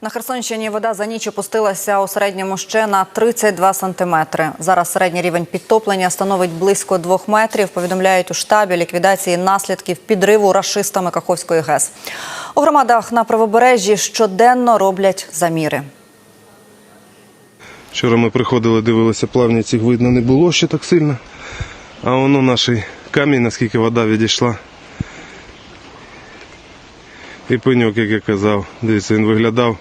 На Херсонщині вода за ніч опустилася у середньому ще на 32 сантиметри. Зараз середній рівень підтоплення становить близько двох метрів. Повідомляють у штабі ліквідації наслідків підриву рашистами Каховської ГЕС. У громадах на правобережжі щоденно роблять заміри. Вчора ми приходили, дивилися, плавниць їх видно не було ще так сильно. А воно наш камінь, наскільки вода відійшла. І пеньок, як я казав, дивіться, він виглядав.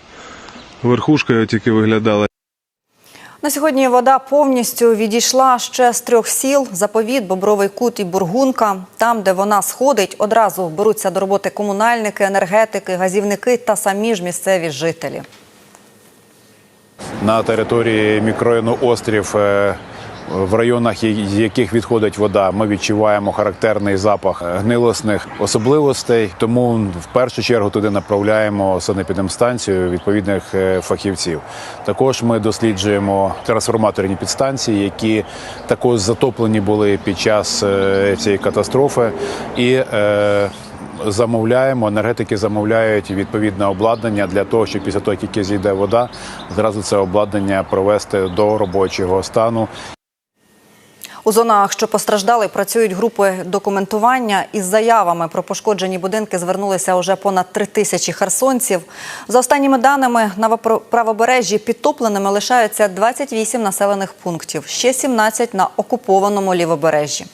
Верхушка його тільки виглядала. На сьогодні вода повністю відійшла ще з трьох сіл: заповіт, Бобровий кут і Бургунка. Там, де вона сходить, одразу беруться до роботи комунальники, енергетики, газівники та самі ж місцеві жителі. на території мікрорайону Острів, е, в районах, з яких відходить вода, ми відчуваємо характерний запах гнилосних особливостей. Тому в першу чергу туди направляємо санепідемстанцію відповідних е, фахівців. Також ми досліджуємо трансформаторні підстанції, які також затоплені були під час е, цієї катастрофи. І е, замовляємо, енергетики замовляють відповідне обладнання для того, щоб після того, як зійде вода, зразу це обладнання провести до робочого стану. У зонах, що постраждали, працюють групи документування. Із заявами про пошкоджені будинки звернулися уже понад три тисячі херсонців. За останніми даними, на правобережжі підтопленими лишаються 28 населених пунктів, ще 17 на окупованому лівобережжі.